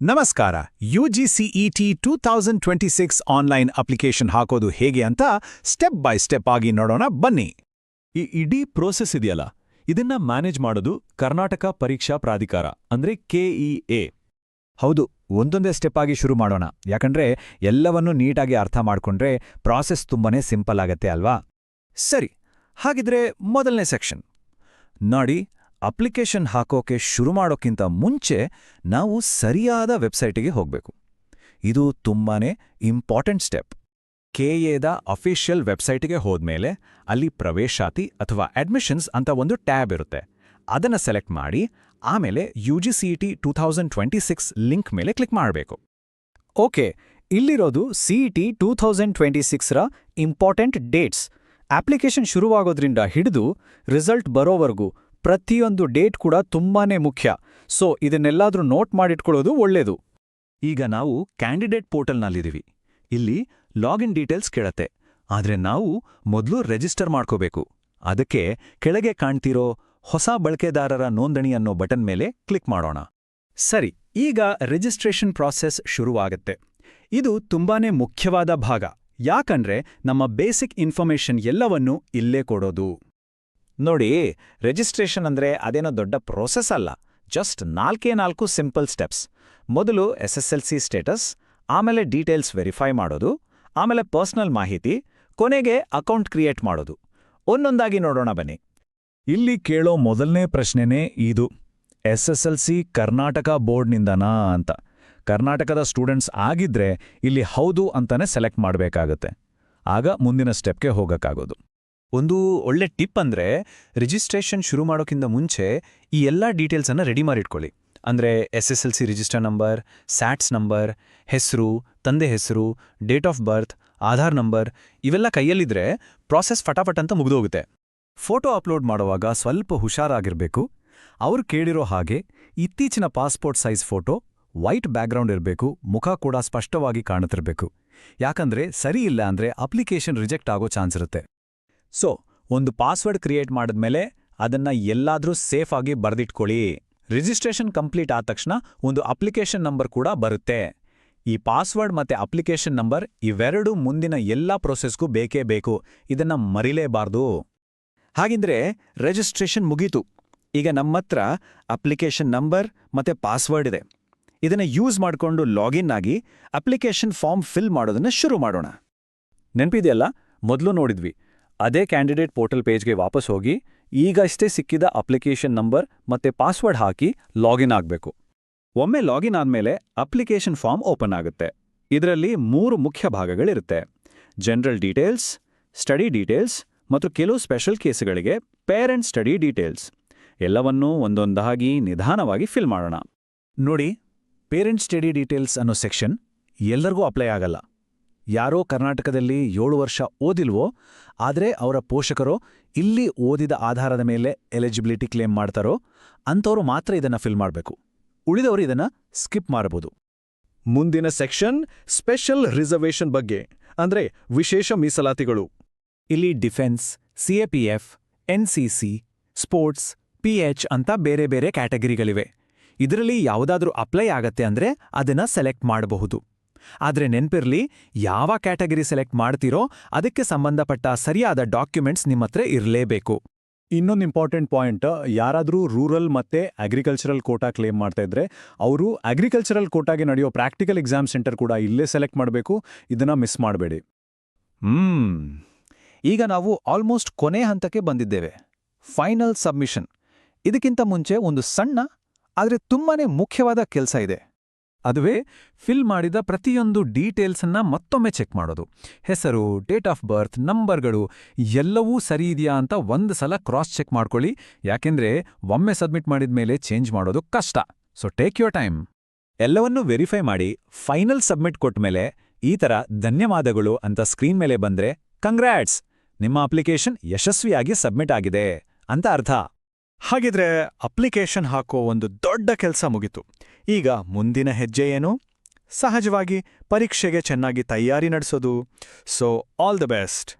ನಮಸ್ಕಾರ. U G CET two thousand twenty six online application ಹಾಕೋದು ಹೇಗೆ ಅಂತ ಸ್ಟೆಪ್ ಬೈ ಸ್ಟೆಪ್ ಆಗಿ ನೋಡೋಣ ಬನ್ನಿ. ಈ ಇಡೀ ಪ್ರೋಸೆಸ್ ಇದೆಯಲ್ಲ? ಇದನ್ನ ಮ್ಯಾನೇಜ್ ಮಾಡೋದು ಕರ್ನಾಟಕ ಪರೀಕ್ಷಾ ಪ್ರಾಧಿಕಾರ ಅಂದ್ರೆ ಕೆಇಎ ಹೌದು ಒಂದೊಂದೇ ಸ್ಟೆಪ್ ಆಗಿ ಶುರು ಮಾಡೋಣ. ಯಾಕಂದ್ರೆ ಎಲ್ಲವನ್ನೂ ನೀಟಾಗಿ ಅರ್ಥ ಮಾಡ್ಕೊಂಡ್ರೆ ಪ್ರಾಸೆಸ್ ತುಂಬಾನೇ ಸಿಂಪಲ್ ಆಗತ್ತೆ ಅಲ್ವಾ? ಸರಿ ಹಾಗಿದ್ರೆ ಮೊದಲನೇ ಸೆಕ್ಷನ್ ನೋಡಿ, ಅಪ್ಲಿಕೇಶನ್ ಹಾಕೋಕೆ ಶುರು ಮಾಡೋಕ್ಕಿಂತ ಮುಂಚೆ ನಾವು ಸರಿಯಾದ ವೆಬ್ಸೈಟಿಗೆ ಹೋಗಬೇಕು. ಇದು ತುಂಬಾನೇ ಇಂಪಾರ್ಟೆಂಟ್ ಸ್ಟೆಪ್. ಕೆಎದ ಅಫಿಷಿಯಲ್ ವೆಬ್ಸೈಟಿಗೆ ಹೋದ್ಮೇಲೆ ಅಲ್ಲಿ ಪ್ರವೇಶಾತಿ ಅಥವಾ ಅಡ್ಮಿಷನ್ಸ್ ಅಂತ ಒಂದು ಟ್ಯಾಬ್ ಇರುತ್ತೆ. ಅದನ್ನ ಸೆಲೆಕ್ಟ್ ಮಾಡಿ, ಆಮೇಲೆ U G C T two thousand twenty six link ಮೇಲೆ ಕ್ಲಿಕ್ ಮಾಡಬೇಕು. ಓಕೆ, ಇಲ್ಲಿರೋದು C E T two thousand twenty ಸಿಕ್ಸ್ರ important dates. Application ಶುರುವಾಗೋದ್ರಿಂದ ಹಿಡಿದು ರಿಸಲ್ಟ್ ಬರೋವರೆಗೂ ಪ್ರತಿಯೊಂದು ಡೇಟ್ ಕೂಡ ತುಂಬಾನೇ ಮುಖ್ಯ. ಸೊ, ಇದನ್ನೆಲ್ಲಾದ್ರೂ ನೋಟ್ ಮಾಡಿಟ್ಕೊಳ್ಳೋದು ಒಳ್ಳೇದು. ಈಗ ನಾವು ಕ್ಯಾಂಡಿಡೇಟ್ ಪೋರ್ಟಲ್ನಲ್ಲಿದ್ದೀವಿ. ಇಲ್ಲಿ ಲಾಗಿನ್ ಡೀಟೇಲ್ಸ್ ಕೇಳತ್ತೆ. ಆದರೆ ನಾವು ಮೊದಲು ರಿಜಿಸ್ಟರ್ ಮಾಡ್ಕೋಬೇಕು. ಅದಕ್ಕೆ ಕೆಳಗೆ ಕಾಣ್ತಿರೋ ಹೊಸ ಬಳಕೆದಾರರ ನೋಂದಣಿ ಅನ್ನೋ ಬಟನ್ ಮೇಲೆ ಕ್ಲಿಕ್ ಮಾಡೋಣ. ಸರಿ, ಈಗ ರಿಜಿಸ್ಟ್ರೇಷನ್ ಪ್ರಾಸೆಸ್ ಶುರುವಾಗತ್ತೆ. ಇದು ತುಂಬಾನೇ ಮುಖ್ಯವಾದ ಭಾಗ. ಯಾಕಂದ್ರೆ ನಮ್ಮ ಬೇಸಿಕ್ ಇನ್ಫಾರ್ಮೇಷನ್ ಎಲ್ಲವನ್ನೂ ಇಲ್ಲೇ ಕೊಡೋದು. ನೋಡಿ, ರಿಜಿಸ್ಟ್ರೇಷನ್ ಅಂದ್ರೆ ಅದೇನೋ ದೊಡ್ಡ ಪ್ರೋಸೆಸ್ ಅಲ್ಲ, ಜಸ್ಟ್ ನಾಲ್ಕೇ ನಾಲ್ಕು ಸಿಂಪಲ್ ಸ್ಟೆಪ್ಸ್. ಮೊದಲು S S L C status, ಆಮೇಲೆ ಡೀಟೇಲ್ಸ್ ವೆರಿಫೈ ಮಾಡೋದು, ಆಮೇಲೆ ಪರ್ಸನಲ್ ಮಾಹಿತಿ, ಕೊನೆಗೆ ಅಕೌಂಟ್ ಕ್ರಿಯೇಟ್ ಮಾಡೋದು. ಒಂದೊಂದಾಗಿ ನೋಡೋಣ ಬನ್ನಿ. ಇಲ್ಲಿ ಕೇಳೋ ಮೊದಲನೇ ಪ್ರಶ್ನೆನೇ ಇದು, S S L C Karnataka ಬೋರ್ಡ್ನಿಂದನಾ ಅಂತ. ಕರ್ನಾಟಕದ ಸ್ಟೂಡೆಂಟ್ಸ್ ಆಗಿದ್ರೆ ಇಲ್ಲಿ ಹೌದು ಅಂತಾನೆ ಸೆಲೆಕ್ಟ್ ಮಾಡಬೇಕಾಗತ್ತೆ. ಆಗ ಮುಂದಿನ ಸ್ಟೆಪ್ಗೆ ಹೋಗೋಕ್ಕಾಗೋದು. ಒಂದು ಒಳ್ಳೆ ಟಿಪ್ ಅಂದ್ರೆ ರಿಜಿಸ್ಟ್ರೇಷನ್ ಶುರು ಮಾಡೋಕ್ಕಿಂತ ಮುಂಚೆ ಈ ಎಲ್ಲ ಡೀಟೇಲ್ಸನ್ನು ರೆಡಿ ಮಾಡಿಟ್ಕೊಳ್ಳಿ. ಅಂದ್ರೆ S S L C register number, SATS number, ಹೆಸರು, ತಂದೆ ಹೆಸರು, date of birth, Aadhaar number ಇವೆಲ್ಲ ಕೈಯಲ್ಲಿದ್ರೆ ಪ್ರಾಸೆಸ್ ಫಟಾಫಟ್ ಅಂತ ಮುಗಿದೋಗುತ್ತೆ. ಫೋಟೋ ಅಪ್ಲೋಡ್ ಮಾಡುವಾಗ ಸ್ವಲ್ಪ ಹುಷಾರಾಗಿರಬೇಕು. ಅವ್ರು ಕೇಳಿರೋ ಹಾಗೆ ಇತ್ತೀಚಿನ passport size photo white background ಇರಬೇಕು, ಮುಖ ಕೂಡ ಸ್ಪಷ್ಟವಾಗಿ ಕಾಣುತ್ತಿರಬೇಕು ಯಾಕಂದ್ರೆ ಸರಿ ಇಲ್ಲ ಅಂದ್ರೆ ಅಪ್ಲಿಕೇಶನ್ ರಿಜೆಕ್ಟ್ ಆಗೋ ಚಾನ್ಸ್ ಇರುತ್ತೆ. ಸೊ, ಒಂದು ಪಾಸ್ವರ್ಡ್ ಕ್ರಿಯೇಟ್ ಮಾಡಿದ್ಮೇಲೆ ಅದನ್ನ ಎಲ್ಲಾದ್ರೂ ಸೇಫ್ ಆಗಿ ಬರೆದಿಟ್ಕೊಳ್ಳಿ. ರಿಜಿಸ್ಟ್ರೇಷನ್ ಕಂಪ್ಲೀಟ್ ಆದ ತಕ್ಷಣ ಒಂದು ಅಪ್ಲಿಕೇಶನ್ ನಂಬರ್ ಕೂಡ ಬರುತ್ತೆ. ಈ ಪಾಸ್ವರ್ಡ್ ಮತ್ತೆ ಅಪ್ಲಿಕೇಶನ್ ನಂಬರ್ ಇವೆರಡೂ ಮುಂದಿನ ಎಲ್ಲಾ ಪ್ರೊಸೆಸ್ಗೂ ಬೇಕೇ ಬೇಕು. ಇದನ್ನ ಮರಿಲೇಬಾರ್ದು. ಹಾಗಿದ್ರೆ ರಿಜಿಸ್ಟ್ರೇಷನ್ ಮುಗೀತು. ಈಗ ನಮ್ಮತ್ರ ಅಪ್ಲಿಕೇಶನ್ ನಂಬರ್ ಮತ್ತೆ ಪಾಸ್ವರ್ಡ್ ಇದೆ. ಇದನ್ನ ಯೂಸ್ ಮಾಡಿಕೊಂಡು ಲಾಗಿನ್ ಆಗಿ ಅಪ್ಲಿಕೇಶನ್ ಫಾರ್ಮ್ ಫಿಲ್ ಮಾಡೋದನ್ನ ಶುರು ಮಾಡೋಣ. ನೆನಪಿದೆಯಲ್ಲ? ಮೊದಲು ನೋಡಿದ್ವಿ. ಅದೇ ಕ್ಯಾಂಡಿಡೇಟ್ ಪೋರ್ಟಲ್ ಪೇಜ್ಗೆ ವಾಪಸ್ ಹೋಗಿ ಈಗಷ್ಟೇ ಸಿಕ್ಕಿದ ಅಪ್ಲಿಕೇಶನ್ ನಂಬರ್ ಮತ್ತೆ ಪಾಸ್ವರ್ಡ್ ಹಾಕಿ ಲಾಗಿನ್ ಆಗಬೇಕು. ಒಮ್ಮೆ ಲಾಗಿನ್ ಆದಮೇಲೆ ಅಪ್ಲಿಕೇಶನ್ ಫಾರ್ಮ್ ಓಪನ್ ಆಗುತ್ತೆ. ಇದರಲ್ಲಿ ಮೂರು ಮುಖ್ಯ ಭಾಗಗಳಿರುತ್ತೆ. ಜನರಲ್ ಡೀಟೇಲ್ಸ್ ಸ್ಟಡಿ ಡೀಟೇಲ್ಸ್ ಮತ್ತು ಕೆಲವು ಸ್ಪೆಷಲ್ ಕೇಸ್ಗಳಿಗೆ ಪೇರೆಂಟ್ ಸ್ಟಡಿ ಡೀಟೇಲ್ಸ್ ಎಲ್ಲವನ್ನೂ ಒಂದೊಂದಾಗಿ ನಿಧಾನವಾಗಿ ಫಿಲ್ ಮಾಡೋಣ. ನೋಡಿ ಪೇರೆಂಟ್ ಸ್ಟಡಿ ಡೀಟೇಲ್ಸ್ ಅನ್ನೋ ಸೆಕ್ಷನ್ ಎಲ್ಲರಿಗೂ ಅಪ್ಲೈ ಆಗಲ್ಲ. ಯಾರೋ ಕರ್ನಾಟಕದಲ್ಲಿ ಏಳು ವರ್ಷ ಓದಿಲ್ವೋ, ಆದರೆ ಅವರ ಪೋಷಕರು ಇಲ್ಲಿ ಓದಿದ ಆಧಾರದ ಮೇಲೆ ಎಲಿಜಿಬಿಲಿಟಿ ಕ್ಲೇಮ್ ಮಾಡ್ತಾರೋ, ಅಂಥವ್ರು ಮಾತ್ರ ಇದನ್ನ ಫಿಲ್ ಮಾಡಬೇಕು. ಉಳಿದವರು ಇದನ್ನ ಸ್ಕಿಪ್ ಮಾಡಬಹುದು ಮುಂದಿನ ಸೆಕ್ಷನ್ ಸ್ಪೆಷಲ್ ರಿಸರ್ವೇಷನ್ ಬಗ್ಗೆ, ಅಂದ್ರೆ ವಿಶೇಷ ಮೀಸಲಾತಿಗಳು. ಇಲ್ಲಿ defence CAPF NCC sports PH ಅಂತ ಬೇರೆ ಬೇರೆ ಕ್ಯಾಟಗರಿಗಳಿವೆ. ಇದರಲ್ಲಿ ಯಾವುದಾದ್ರೂ ಅಪ್ಲೈ ಆಗತ್ತೆ ಅಂದ್ರೆ ಅದನ್ನ ಸೆಲೆಕ್ಟ್ ಮಾಡಬಹುದು. ಆದರೆ ನೆನ್ಪಿರ್ಲಿ ಯಾವ ಕ್ಯಾಟಗರಿ ಸೆಲೆಕ್ಟ್ ಮಾಡ್ತೀರೋ ಅದಕ್ಕೆ ಸಂಬಂಧಪಟ್ಟ ಸರಿಯಾದ ಡಾಕ್ಯುಮೆಂಟ್ಸ್ ನಿಮ್ಮತ್ರ ಇರಲೇಬೇಕು. ಇನ್ನೊಂದು ಇಂಪಾರ್ಟೆಂಟ್ ಪಾಯಿಂಟ್ ಯಾರಾದರೂ ರೂರಲ್ ಮತ್ತೆ ಅಗ್ರಿಕಲ್ಚರಲ್ ಕೋಟಾ ಕ್ಲೇಮ್ ಮಾಡ್ತಾ ಇದ್ರೆ ಅವರು ಅಗ್ರಿಕಲ್ಚರಲ್ ಕೋಟಾಗೆ ನಡೆಯೋ ಪ್ರಾಕ್ಟಿಕಲ್ ಎಕ್ಸಾಮ್ ಸೆಂಟರ್ ಕೂಡ ಇಲ್ಲೇ ಸೆಲೆಕ್ಟ್ ಮಾಡಬೇಕು ಇದನ್ನ ಮಿಸ್ ಮಾಡಬೇಡಿ. ಹ್ಮ್. ಈಗ ನಾವು ಆಲ್ಮೋಸ್ಟ್ ಕೊನೆ ಹಂತಕ್ಕೆ ಬಂದಿದ್ದೇವೆ. ಫೈನಲ್ ಸಬ್ಮಿಷನ್ ಇದಕ್ಕಿಂತ ಮುಂಚೆ ಒಂದು ಸಣ್ಣ ಆದರೆ ತುಂಬಾನೇ ಮುಖ್ಯವಾದ ಕೆಲಸ ಇದೆ. ಅದುವೇ ಫಿಲ್ ಮಾಡಿದ ಪ್ರತಿಯೊಂದು ಡೀಟೇಲ್ಸನ್ನ ಮತ್ತೊಮ್ಮೆ ಚೆಕ್ ಮಾಡೋದು. ಹೆಸರು, ಡೇಟ್ ಆಫ್ ಬರ್ತ್, ನಂಬರ್ಗಳು ಎಲ್ಲವೂ ಸರಿ ಇದೆಯಾ ಅಂತ ಒಂದು ಸಲ ಕ್ರಾಸ್ ಚೆಕ್ ಮಾಡ್ಕೊಳ್ಳಿ. ಯಾಕೆಂದ್ರೆ ಒಮ್ಮೆ ಸಬ್ಮಿಟ್ ಮಾಡಿದ ಮೇಲೆ ಚೇಂಜ್ ಮಾಡೋದು ಕಷ್ಟ. ಸೊ ಟೇಕ್ ಯುವರ್ ಟೈಮ್ ಎಲ್ಲವನ್ನೂ ವೆರಿಫೈ ಮಾಡಿ ಫೈನಲ್ ಸಬ್ಮಿಟ್ ಕೊಟ್ಮೇಲೆ ಈ ಥರ ಧನ್ಯವಾದಗಳು ಅಂತ ಸ್ಕ್ರೀನ್ ಮೇಲೆ ಬಂದ್ರೆ ಕಂಗ್ರ್ಯಾಟ್ಸ್ ನಿಮ್ಮ ಅಪ್ಲಿಕೇಶನ್ ಯಶಸ್ವಿಯಾಗಿ ಸಬ್ಮಿಟ್ ಆಗಿದೆ ಅಂತ ಅರ್ಥ. ಹಾಗಿದ್ರೆ ಅಪ್ಲಿಕೇಶನ್ ಹಾಕೋ ಒಂದು ದೊಡ್ಡ ಕೆಲಸ ಮುಗಿತು. ಈಗ ಮುಂದಿನ ಹೆಜ್ಜೆ ಏನು? ಸಹಜವಾಗಿ ಪರೀಕ್ಷೆಗೆ ಚೆನ್ನಾಗಿ ತಯಾರಿ ನಡೆಸೋದು. So all the best